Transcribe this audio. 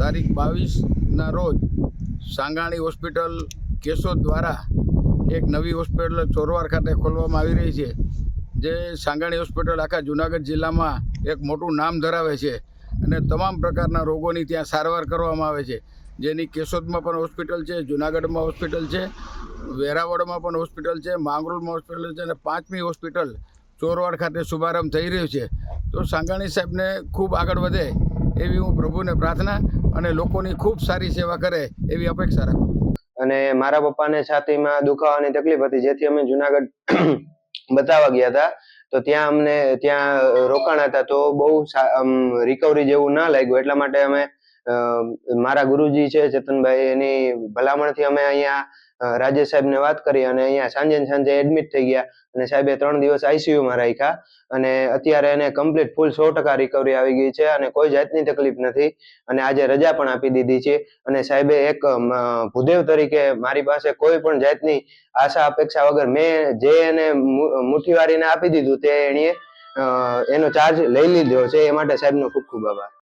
તારીખ બાવીસના રોજ સાંગાણી હોસ્પિટલ કેશોદ દ્વારા એક નવી હોસ્પિટલ ચોરવાર ખાતે ખોલવામાં આવી રહી છે, જે સાંગાણી હોસ્પિટલ આખા જુનાગઢ જિલ્લામાં એક મોટું નામ ધરાવે છે અને તમામ પ્રકારના રોગોની ત્યાં સારવાર કરવામાં આવે છે. જેની કેશોદમાં પણ હોસ્પિટલ છે, જુનાગઢમાં હોસ્પિટલ છે, વેરાવળમાં પણ હોસ્પિટલ છે, માંગરોળમાં હોસ્પિટલ છે અને પાંચમી હોસ્પિટલ ચોરવાડ ખાતે શુભારંભ થઈ રહ્યો છે. તો સાંગાણી સાહેબને ખૂબ આગળ વધે એવી હું પ્રભુને પ્રાર્થના અને લોકોની ખૂબ સારી સેવા કરે એવી અપેક્ષા રાખું. અને મારા પપ્પાને છાતીમાં દુખાવાની તકલીફ હતી, જેથી અમે જુનાગઢ બતાવવા ગયા હતા. તો ત્યાં અમને ત્યાં રોકાણ હતા, તો બહુ રિકવરી જેવું ના લાગ્યું. એટલા માટે અમે, મારા ગુરુજી છે, ચેતનભાઈ, એની ભલામણથી અમે અહીંયા અ, રાજેશ સાહેબને વાત કરી અને અહીંયા સાંજે સાંજે એડમિટ થઈ ગયા. અને સાહેબે ત્રણ દિવસ આઈસીયુમાં રાખ્યા. અને અત્યારે એને કમ્પ્લીટ ફૂલ સો ટકા રિકવરી આવી ગઈ છે અને કોઈ જાતની તકલીફ નથી. અને આજે રજા પણ આપી દીધી છે. અને સાહેબે એક ભૂદેવ તરીકે મારી પાસે કોઈ પણ જાતની આશા અપેક્ષા વગર મેં જે એને મુઠ્ઠીવારીને આપી દીધું તે એણીએ એનો ચાર્જ લઈ લીધો છે. એ માટે સાહેબનો ખૂબ ખૂબ આભાર.